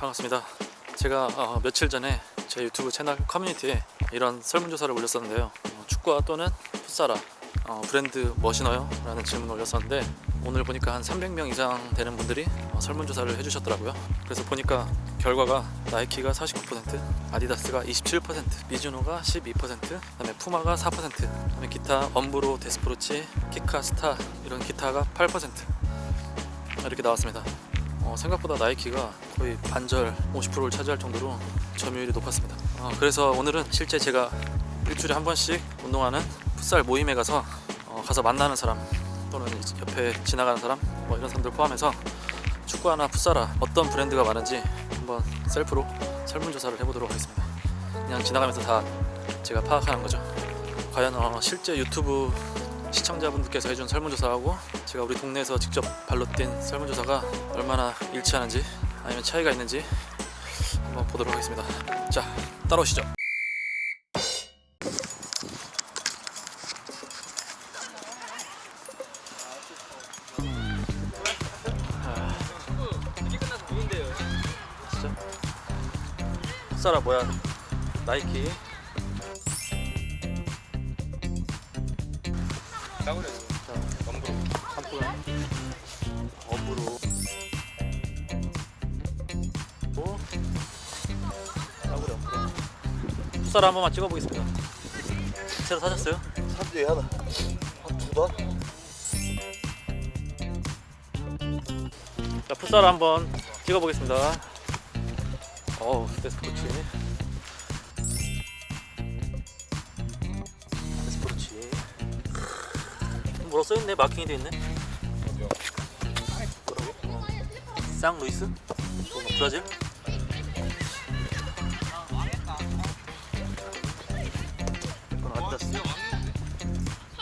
반갑습니다. 제가 어, 며칠 전에 제 유튜브 채널 커뮤니티에 이런 설문조사를 올렸었는데요. 어, 축구화 또는 풋사라 어, 브랜드 뭐 신어요? 라는 질문을 올렸었는데 오늘 보니까 한 300명 이상 되는 분들이 어, 설문조사를 해주셨더라고요. 그래서 보니까 결과가 나이키가 49%, 아디다스가 27%, 미즈노가 12%, 그다음에 푸마가 4%, 그다음에 기타 엄브로, 데스프로치, 키카, 스타 이런 기타가 8% 이렇게 나왔습니다. 어, 생각보다 나이키가 거의 반절 50%를 차지할 정도로 점유율이 높았습니다. 어, 그래서 오늘은 실제 제가 일주일에 한 번씩 운동하는 풋살 모임에 가서 어, 가서 만나는 사람 또는 옆에 지나가는 사람 뭐 이런 사람들 포함해서 축구하나 풋살아 어떤 브랜드가 많은지 한번 셀프로 설문조사를 해보도록 하겠습니다. 그냥 지나가면서 다 제가 파악하는 거죠. 과연 어, 실제 유튜브 시청자분들께서 해준 설문조사하고 제가 우리 동네에서 직접 발로 뛴 설문조사가 얼마나 일치하는지 아니면 차이가 있는지 한번 보도록 하겠습니다. 자, 따라오시죠. 진짜? 사라 뭐야? 나이키. 싸구려 자, 넘브로 상품 업으로. 또 싸구려 풋살 한 번만 찍어보겠습니다. 새로 사셨어요? 산지 하나 한두 달? 자 풋살 한번 찍어보겠습니다. 어우 데스포츠 데스포츠 뭐라 써있네 마킹이 돼 있네 어디요? 뭐라고? 쌍 루이스? 뭐 브라질? 이건 아디다스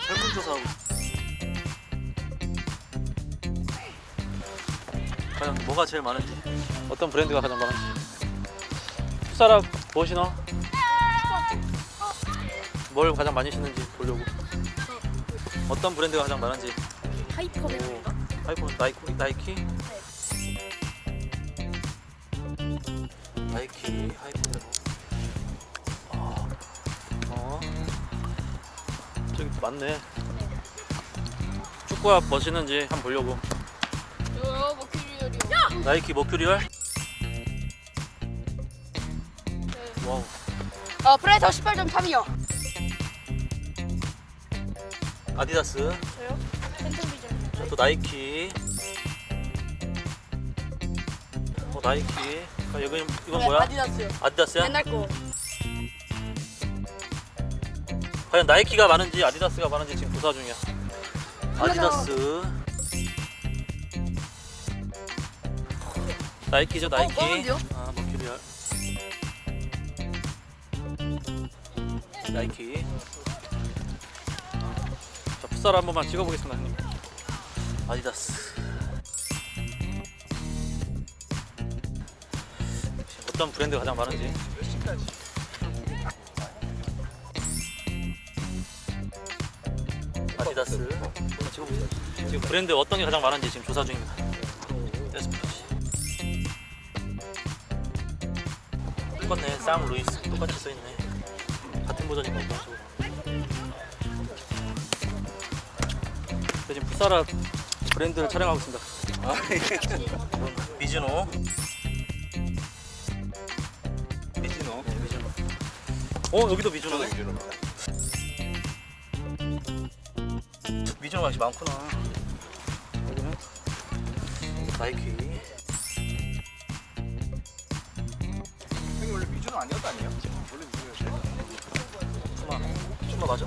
설문조사하고. 과연 뭐가 제일 많은지 어떤 브랜드가 가장 많은지 뭐 신어? 뭘 가장 많이 신는지 보려고 어떤 브랜드가 가장 많은지. 하이퍼 하이폰 나이키 나이키? 나이키 하이폰 아, 어. 저기 맞네. 축구화 뭐 신는지 한번 보려고. 저요 머큐리얼이요. 나이키 머큐리얼 와우. 어 프레서 18.3이요. 아디다스 저요? 자, 또 나이키 어 나이키 아, 여기 이건 뭐야 아디다스요. 아디다스야 옛날 거. 과연 나이키가 많은지 아디다스가 많은지 지금 조사 중이야. 아디다스. 나이키죠, 나이키. 어? 아, 머큐리얼. 나이키. 자, 풋살 한 번만 찍어보겠습니다, 형님. 아디다스. 어떤 브랜드가 가장 많은지. 아디다스. 지금 브랜드 어떤 게 가장 많은지 지금 조사 중입니다. 데스프러시. 똑같네. 쌍 루이스 똑같이 써있네. 같은 버전인 건가? 저거. 저 지금 풋사라 브랜드를 촬영하고 있습니다. 아, 예. 미즈노. 미즈노. 네, 미즈노. 어 여기도 미즈노. 저도 유료로입니다. 미즈노 역시 많구나. 여기는 나이키. 형님 원래 미주는 아니었다 아니에요? 원래 미주였어요? 춤마 춤마 맞아?